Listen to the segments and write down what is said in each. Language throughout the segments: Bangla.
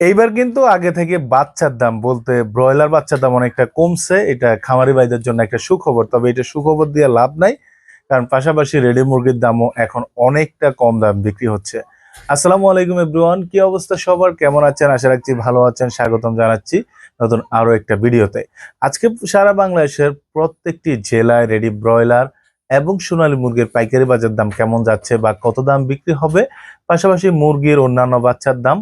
এইবার কিন্তু আগে থেকে বাচ্চার দাম বলতে ব্রয়লার বাচ্চার দাম অনেকটা কমছে, এটা খামারি ভাইদের জন্য একটা সুখবর। তবে এটা সুখবর দিয়ে লাভ নাই, কারণ পাশাপাশি রেডি মুরগির দামও এখন অনেকটা কম দাম বিক্রি হচ্ছে। আসসালামু আলাইকুম এভরিওয়ান, কি অবস্থা সবার? কেমন আছেন? আশা রাখছি ভালো আছেন, স্বাগতম জানাচ্ছি নতুন আরও একটা ভিডিওতে। আজকে সারা বাংলাদেশের প্রত্যেকটি জেলায় রেডি ব্রয়লার এবং সোনালী মুরগির পাইকারি বাজার দাম কেমন যাচ্ছে বা কত দাম বিক্রি হবে, পাশাপাশি মুরগির অন্যান্য বাচ্চার দাম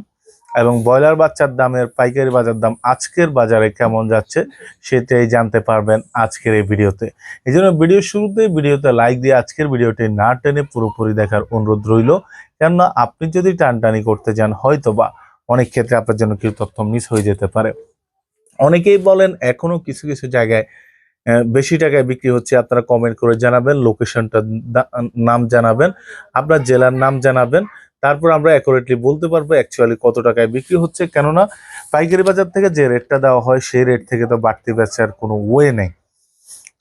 এবং ব্রয়লার বাচ্চার দামের পাইকারি বাজার দাম আজকের বাজারে কেমন যাচ্ছে সেটাই জানতে পারবেন আজকের এই ভিডিওতে। এই জন্য ভিডিও শুরুতে ভিডিওতে লাইক দিয়ে আজকের ভিডিওটি না টেনে পুরোপুরি দেখার অনুরোধ রইল। কেননা আপনি যদি টানটানি করতে যান হয়তো বা অনেক ক্ষেত্রে আপনার জন্য কিছু তথ্য মিস হয়ে যেতে পারে। অনেকেই বলেন, এখনও কিছু কিছু জায়গায় বেশি টাকায় বিক্রি হচ্ছে। আপনারা কমেন্ট করে জানাবেন লোকেশনটা নাম জানাবেন, আপনার জেলার নাম জানাবেন। তারপর আমরা অ্যাকুরেটলি বলতে পারব অ্যাকচুয়ালি কত টাকায় বিক্রি হচ্ছে। কেননা পাইকারি বাজার থেকে যে রেটটা দেওয়া হয়, সেই রেট থেকে তো বাড়তি বেচার কোনো ওয়ে নেই।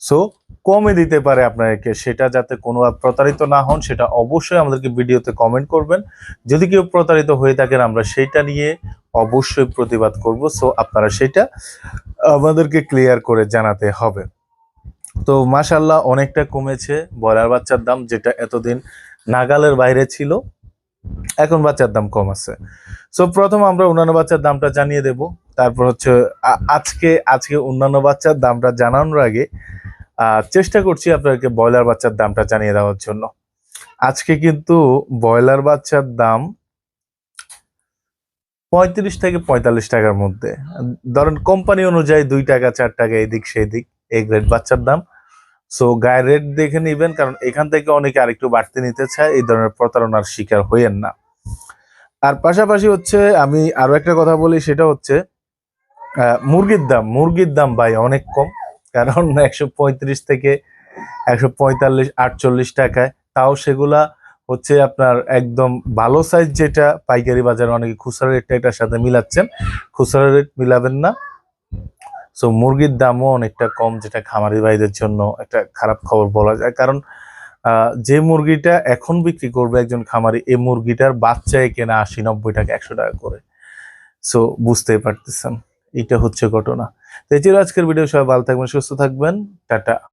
সো কমে দিতে পারে আপনাদেরকে সেটা যাতে কোনো প্রতারিত না হন, সেটা অবশ্যই আমাদেরকে ভিডিওতে কমেন্ট করবেন। যদি কেউ প্রতারিত হয়ে থাকেন, আমরা সেইটা নিয়ে অবশ্যই প্রতিবাদ করব। সো আপনারা সেটা আমাদেরকে ক্লিয়ার করে জানাতে হবে। তো মাশাল্লাহ অনেকটা কমেছে। ব্রয়লার বাচ্চার দাম যেটা এতদিন নাগালের বাইরে ছিল এখন বাচ্চার দাম কম আছে। সো প্রথম আমরা অন্যান্য বাচ্চার দামটা জানিয়ে দেব। তারপর হচ্ছে আজকে আজকে অন্যান্য বাচ্চার দামটা জানানোর আগে চেষ্টা করছি আপনাদেরকে ব্রয়লার বাচ্চার দামটা জানিয়ে দেওয়ার জন্য। আজকে কিন্তু ব্রয়লার বাচ্চার দাম পঁয়ত্রিশ থেকে পঁয়তাল্লিশ টাকার মধ্যে। ধরেন কোম্পানি অনুযায়ী দুই টাকা, চার টাকা, এদিক সেদিক এই গ্রেড বাচ্চার দাম। সো গায়ের রেট দেখে নিবেন, কারণ এখান থেকে অনেকে আরেকটু বাড়তি নিতে চায়, এই ধরনের প্রতারণার শিকার হইয়েন না। আর পাশাপাশি হচ্ছে, আমি আরও একটা কথা বলি, সেটা হচ্ছে মুরগির দাম মুরগির দাম ভাই অনেক কম, কারণ একশো পঁয়ত্রিশ থেকে একশো পঁয়তাল্লিশ, আটচল্লিশ টাকায়, তাও সেগুলা হচ্ছে আপনার একদম ভালো সাইজ যেটা, পাইকারি বাজারে অনেকে খুচরা রেটটা এটার সাথে মিলাচ্ছেন, খুচরা রেট মিলাবেন না। সো মুরগির দামও অনেকটা কম, যেটা খামারি ভাইদের জন্য একটা খারাপ খবর বলা যায়। কারণ যে মুরগিটা এখন বিক্রি করবে একজন খামারি এই মুরগিটার বাচ্চায় কেনা আশি, নব্বই টাকা, একশো টাকা করে। সো বুঝতেই পারতেছেন, এটা হচ্ছে ঘটনা। তো এই আজকের ভিডিও। সবাই ভালো থাকবেন, সুস্থ থাকবেন। টাটা।